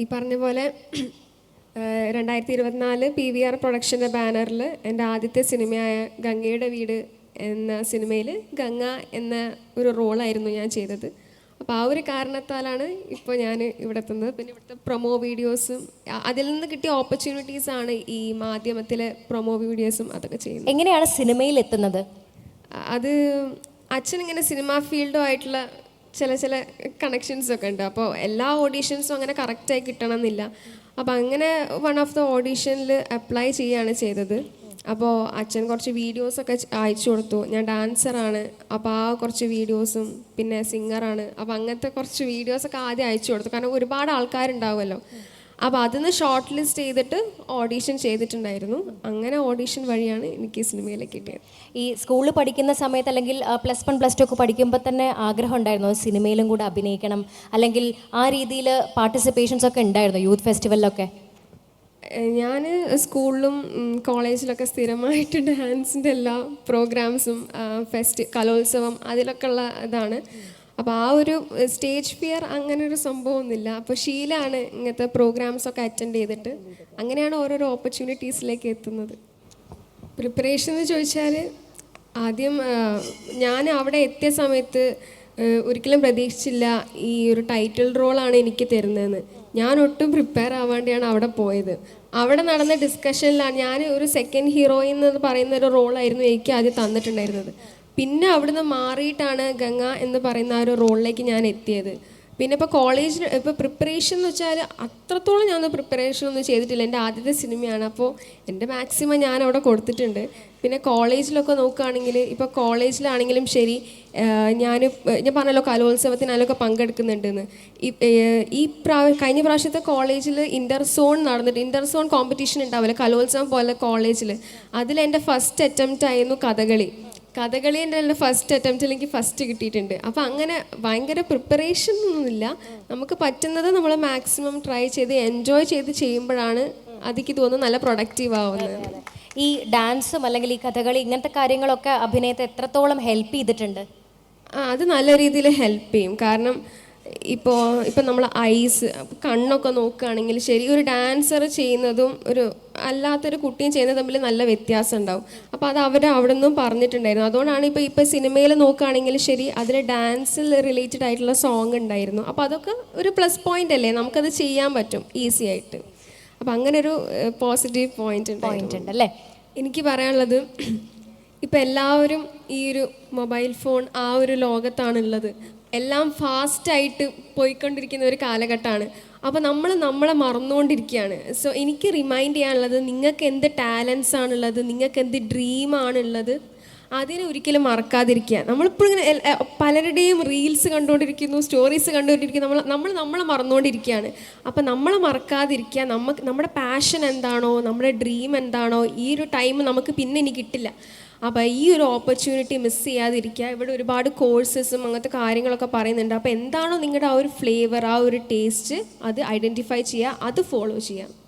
ഈ പറഞ്ഞ പോലെ രണ്ടായിരത്തി ഇരുപത്തിനാല് പി വി ആർ പ്രൊഡക്ഷന്റെ ബാനറിൽ എന്റെ ആദ്യത്തെ സിനിമയായ ഗംഗയുടെ വീട് എന്ന സിനിമയിൽ ഗംഗ എന്ന ഒരു റോളായിരുന്നു ഞാൻ ചെയ്തത്. അപ്പോൾ ആ ഒരു കാരണത്താലാണ് ഇപ്പോൾ ഞാൻ ഇവിടെ എത്തുന്നത്. പിന്നെ ഇവിടുത്തെ പ്രൊമോ വീഡിയോസും അതിൽ നിന്ന് കിട്ടിയ ഓപ്പർച്യൂണിറ്റീസാണ് ഈ മാധ്യമത്തിലെ പ്രൊമോ വീഡിയോസും അതൊക്കെ ചെയ്യുന്നത്. എങ്ങനെയാണ് സിനിമയിൽ എത്തുന്നത്? അത് അച്ഛൻ ഇങ്ങനെ സിനിമ ഫീൽഡുമായിട്ടുള്ള ചില ചില കണക്ഷൻസ് ഒക്കെ ഉണ്ട്. അപ്പോൾ എല്ലാ ഓഡീഷൻസും അങ്ങനെ കറക്റ്റായി കിട്ടണം എന്നില്ല അപ്പോൾ അങ്ങനെ വൺ ഓഫ് ദ ഓഡീഷനിൽ അപ്ലൈ ചെയ്യുകയാണ് ചെയ്തത്. അപ്പോൾ അച്ഛൻ കുറച്ച് വീഡിയോസൊക്കെ അയച്ചു കൊടുത്തു. ഞാൻ ഡാൻസറാണ് അപ്പോൾ ആ കുറച്ച് വീഡിയോസും പിന്നെ സിംഗറാണ് അപ്പോൾ അങ്ങനത്തെ കുറച്ച് വീഡിയോസൊക്കെ ആദ്യം അയച്ചു കൊടുത്തു. കാരണം ഒരുപാട് ആൾക്കാരുണ്ടാവുമല്ലോ. അപ്പോൾ അതിന്ന് ഷോർട്ട് ലിസ്റ്റ് ചെയ്തിട്ട് ഓഡീഷൻ ചെയ്തിട്ടുണ്ടായിരുന്നു. അങ്ങനെ ഓഡീഷൻ വഴിയാണ് എനിക്ക് ഈ സിനിമയിലേക്ക് കിട്ടിയത്. ഈ സ്കൂളിൽ പഠിക്കുന്ന സമയത്ത് അല്ലെങ്കിൽ പ്ലസ് വൺ പ്ലസ് ടു ഒക്കെ പഠിക്കുമ്പോൾ തന്നെ ആഗ്രഹം ഉണ്ടായിരുന്നു? സിനിമയിലും കൂടെ അഭിനയിക്കണം. അല്ലെങ്കിൽ ആ രീതിയിൽ പാർട്ടിസിപ്പേഷൻസ് ഒക്കെ ഉണ്ടായിരുന്നു? യൂത്ത് ഫെസ്റ്റിവലിലൊക്കെ ഞാൻ സ്കൂളിലും കോളേജിലൊക്കെ സ്ഥിരമായിട്ട് ഡാൻസിന്റെ എല്ലാ പ്രോഗ്രാംസും ഫെസ്റ്റ് കലോത്സവം അതിലൊക്കെ ഉള്ള ഇതാണ്. അപ്പോൾ ആ ഒരു സ്റ്റേജ് ഫിയർ അങ്ങനെ ഒരു സംഭവമൊന്നുമില്ല. അപ്പോൾ ഷീലാണ് ഇങ്ങനത്തെ പ്രോഗ്രാംസ് ഒക്കെ അറ്റൻഡ് ചെയ്തിട്ട്. അങ്ങനെയാണ് ഓരോരോ ഓപ്പർച്യൂണിറ്റീസിലേക്ക് എത്തുന്നത്. പ്രിപ്പറേഷൻ എന്ന് ചോദിച്ചാൽ ആദ്യം ഞാൻ അവിടെ എത്തിയ സമയത്ത് ഒരിക്കലും പ്രതീക്ഷിച്ചില്ല ഈ ഒരു ടൈറ്റിൽ റോളാണ് എനിക്ക് തരുന്നതെന്ന്. ഞാൻ ഒട്ടും പ്രിപ്പയർ ആവാണ്ടിയാണ് അവിടെ പോയത്. അവിടെ നടന്ന ഡിസ്കഷനിലാണ് ഞാൻ ഒരു സെക്കൻഡ് ഹീറോയിൻ എന്ന് പറയുന്ന ഒരു റോളായിരുന്നു എനിക്ക് ആദ്യം തന്നിട്ടുണ്ടായിരുന്നത്. പിന്നെ അവിടുന്ന് മാറിയിട്ടാണ് ഗംഗ എന്ന് പറയുന്ന ആ ഒരു റോളിലേക്ക് ഞാൻ എത്തിയത്. പിന്നെ ഇപ്പോൾ കോളേജിൽ ഇപ്പോൾ പ്രിപ്പറേഷൻ എന്ന് വെച്ചാൽ അത്രത്തോളം ഞാൻ പ്രിപ്പറേഷൻ ഒന്നും ചെയ്തിട്ടില്ല. എന്റെ ആദ്യത്തെ സിനിമയാണ് അപ്പോൾ എന്റെ മാക്സിമം ഞാൻ അവിടെ കൊടുത്തിട്ടുണ്ട്. പിന്നെ കോളേജിലൊക്കെ നോക്കുകയാണെങ്കിൽ ഇപ്പോൾ കോളേജിലാണെങ്കിലും ശരി ഞാൻ ഞാൻ പറഞ്ഞല്ലോ കലോത്സവത്തിനാലൊക്കെ പങ്കെടുക്കുന്നുണ്ടെന്ന്. ഈ പ്രാവ കഴിഞ്ഞ പ്രാവശ്യത്തെ കോളേജിൽ ഇന്റർ സോൺ നടന്നിട്ട് ഇന്റർ സോൺ കോമ്പറ്റീഷൻ ഉണ്ടാവില്ല? കലോത്സവം പോലെ കോളേജിൽ അതിൽ എന്റെ ഫസ്റ്റ് അറ്റംപ്റ്റ് ആയിരുന്നു കഥകളി. കഥകളി എന്റെ ഫസ്റ്റ് അറ്റംപ്റ്റിൽ എനിക്ക് ഫസ്റ്റ് കിട്ടിയിട്ടുണ്ട്. അപ്പോൾ അങ്ങനെ ഭയങ്കര പ്രിപ്പറേഷൻ ഒന്നുമില്ല. നമുക്ക് പറ്റുന്നത് നമ്മൾ മാക്സിമം ട്രൈ ചെയ്ത് എൻജോയ് ചെയ്ത് ചെയ്യുമ്പോഴാണ് അതിക്ക് തോന്നുന്നു നല്ല പ്രൊഡക്റ്റീവ് ആവുന്നത്. ഈ ഡാൻസും അല്ലെങ്കിൽ ഈ കഥകളി ഇങ്ങനത്തെ കാര്യങ്ങളൊക്കെ അഭിനയത്തെ എത്രത്തോളം ഹെൽപ്പ് ചെയ്തിട്ടുണ്ട്? ആ അത് നല്ല രീതിയിൽ ഹെൽപ്പ് ചെയ്യും. കാരണം ഇപ്പോൾ ഇപ്പം നമ്മൾ ഐസ് കണ്ണൊക്കെ നോക്കുകയാണെങ്കിൽ ശരി ഒരു ഡാൻസർ ചെയ്യുന്നതും ഒരു അല്ലാത്തൊരു കുട്ടിയും ചെയ്യുന്നത് തമ്മിൽ നല്ല വ്യത്യാസം ഉണ്ടാവും. അപ്പോൾ അത് അവർ അവിടെ നിന്നും പറഞ്ഞിട്ടുണ്ടായിരുന്നു. അതുകൊണ്ടാണ് ഇപ്പോൾ ഇപ്പോൾ സിനിമയിൽ നോക്കുകയാണെങ്കിൽ ശരി അതിൽ ഡാൻസിൽ റിലേറ്റഡ് ആയിട്ടുള്ള സോങ് ഉണ്ടായിരുന്നു. അപ്പോൾ അതൊക്കെ ഒരു പ്ലസ് പോയിന്റ് അല്ലേ? നമുക്കത് ചെയ്യാൻ പറ്റും ഈസി ആയിട്ട്. അപ്പോൾ അങ്ങനെ ഒരു പോസിറ്റീവ് പോയിന്റ് പോയിന്റ് ഉണ്ട് അല്ലേ? എനിക്ക് പറയാനുള്ളത് ഇപ്പം എല്ലാവരും ഈ ഒരു മൊബൈൽ ഫോൺ ആ ഒരു ലോകത്താണുള്ളത്. എല്ലാം ഫാസ്റ്റായിട്ട് പോയിക്കൊണ്ടിരിക്കുന്ന ഒരു കാലഘട്ടമാണ്. അപ്പോൾ നമ്മൾ നമ്മളെ മറന്നുകൊണ്ടിരിക്കുകയാണ്. സോ എനിക്ക് റിമൈൻഡ് ചെയ്യാനുള്ളത് നിങ്ങൾക്ക് എന്ത് ടാലൻസ് ആണുള്ളത് നിങ്ങൾക്ക് എന്ത് ഡ്രീമാണുള്ളത് അതിനെ ഒരിക്കലും മറക്കാതിരിക്കുക. നമ്മളിപ്പോഴും ഇങ്ങനെ പലരുടെയും റീൽസ് കണ്ടുകൊണ്ടിരിക്കുന്നു സ്റ്റോറീസ് കണ്ടുകൊണ്ടിരിക്കുന്നു നമ്മൾ നമ്മൾ നമ്മളെ മറന്നുകൊണ്ടിരിക്കുകയാണ്. അപ്പം നമ്മളെ മറക്കാതിരിക്കുക നമുക്ക് നമ്മുടെ പാഷൻ എന്താണോ നമ്മുടെ ഡ്രീം എന്താണോ ഈ ഒരു ടൈം നമുക്ക് പിന്നെ ഇനി കിട്ടില്ല. അപ്പോൾ ഈ ഒരു ഓപ്പർച്യൂണിറ്റി മിസ് ചെയ്യാതിരിക്കുക. ഇവിടെ ഒരുപാട് കോഴ്സസും അങ്ങനത്തെ കാര്യങ്ങളൊക്കെ പറയുന്നുണ്ട്. അപ്പോൾ എന്താണോ നിങ്ങളുടെ ആ ഒരു ഫ്ലേവർ ആ ഒരു ടേസ്റ്റ് അത് ഐഡന്റിഫൈ ചെയ്യുക അത് ഫോളോ ചെയ്യുക.